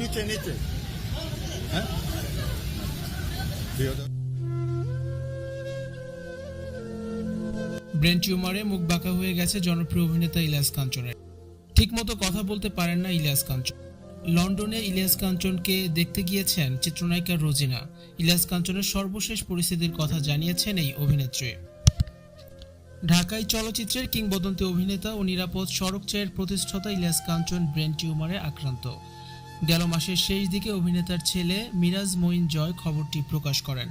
নিচে নিচে। হ্যাঁ? ব্রেন টিউমারে মুখ বাঁকা হয়ে গেছে জনপ্রিয় অভিনেতা ইলিয়াস কাঞ্চনের। ঠিকমতো কথা বলতে পারেন না ইলিয়াস কাঞ্চন। লন্ডনে ইলিয়াস কাঞ্চনকে দেখতে গিয়েছেন চিত্রনায়িকা রোজিনা। ইলিয়াস কাঞ্চনের সর্বশেষ পরিস্থিতির কথা জানিয়েছেন এই অভিনেত্রী। ঢাকায় চলচ্চিত্রের কিংবদন্তি অভিনেতা ও নিরাপদ সড়ক চেয়ের প্রতিষ্ঠাতা ইলিয়াস কাঞ্চন ব্রেন টিউমারে আক্রান্ত। গেল মাসের শেষ দিকে অভিনেতার ছেলে মিরাজ মঈন জয় খবরটি প্রকাশ করেন।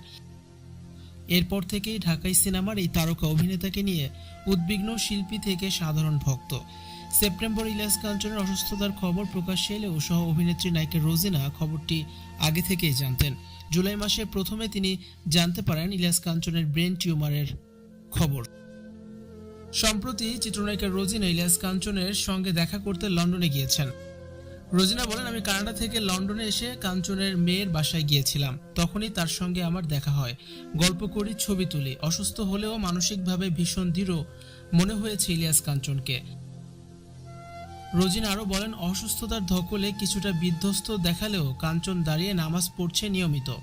এরপর থেকেই ঢাকাই সিনেমার এই তারকা অভিনেতাকে নিয়ে উদ্বিগ্ন শিল্পী থেকে সাধারণ ভক্ত। সেপ্টেম্বর ইলিয়াস কাঞ্চনের অসুস্থতার খবর প্রকাশ্যে এলেও সহ অভিনেত্রী নায়িকা রোজিনা খবরটি আগে থেকেই জানতেন। জুলাই মাসে প্রথমে তিনি জানতে পারেন ইলিয়াস কাঞ্চনের ব্রেন টিউমারের খবর। সম্প্রতি চিত্রনায়িকা রোজিনা ইলিয়াস কাঞ্চনের সঙ্গে দেখা করতে লন্ডনে গিয়েছেন। রোজিনা বলেন, আমি কানাডা থেকে লন্ডনে এসে কাঞ্চনের মেয়ের বাসায় গিয়েছিলাম। তখনই তার সঙ্গে আমার দেখা হয়। গল্প করি, ছবি তুলি। অসুস্থ হলেও মানসিকভাবে ভীষণ দৃঢ় মনে হয়েছে ইলিয়াস কাঞ্চনকে। রোজিনা আরও বলেন, অসুস্থতার ধকলে কিছুটা বিধ্বস্ত দেখালেও কাঞ্চন দাঁড়িয়ে নামাজ পড়ছে নিয়মিত।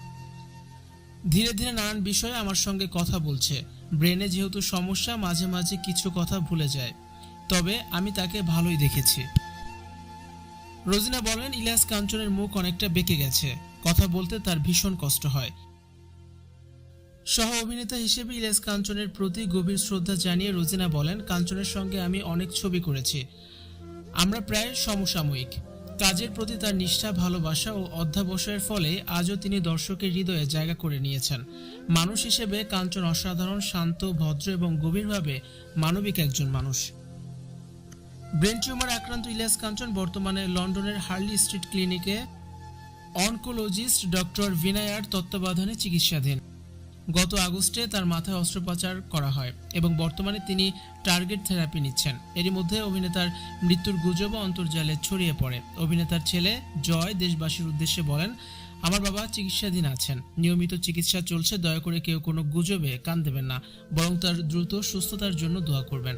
ধীরে ধীরে নানান বিষয়ে আমার সঙ্গে কথা বলছে। ব্রেনে যেহেতু সমস্যা, মাঝে মাঝে কিছু কথা ভুলে যায়। তবে আমি তাকে ভালোই দেখেছি। রোজিনা বলেন, ইলিয়াস কাঞ্চনের মুখ অনেকটা বেঁকে গেছে। কথা বলতে তার ভীষণ কষ্ট হয়। সহ অভিনেতা হিসেবে ইলিয়াস কাঞ্চনের প্রতি গভীর শ্রদ্ধা জানিয়ে রোজিনা বলেন, কাঞ্চনের সঙ্গে আমি অনেক ছবি করেছি। আমরা প্রায় সমসাময়িক। কাজের প্রতি তার নিষ্ঠা, ভালোবাসা ও অধ্যাবসায়ের ফলে আজও তিনি দর্শকের হৃদয়ে জায়গা করে নিয়েছেন। মানুষ হিসেবে কাঞ্চন অসাধারণ, শান্ত, ভদ্র এবং গভীরভাবে মানবিক একজন মানুষ। ব্রেন টিউমার আক্রান্ত ইলিয়াস কাঞ্চন বর্তমানে লন্ডনের হার্লি স্ট্রিট ক্লিনিকে অনকোলজিস্ট ডক্টর ভিনায়ার তত্ত্বাবধানে চিকিৎসাধীন। গত আগস্টে তার মাথায় অস্ত্রোপচার করা হয় এবং বর্তমানে তিনি টার্গেট থেরাপি নিচ্ছেন। এরই মধ্যে অভিনেতার মৃত্যুর গুজবও অন্তর্জালে ছড়িয়ে পড়ে। অভিনেতার ছেলে জয় দেশবাসীর উদ্দেশ্যে বলেন, আমার বাবা চিকিৎসাধীন আছেন। নিয়মিত চিকিৎসা চলছে, দয়া করে কেউ কোনো গুজবে কান দেবেন না। বরং তার দ্রুত সুস্থতার জন্য দোয়া করবেন।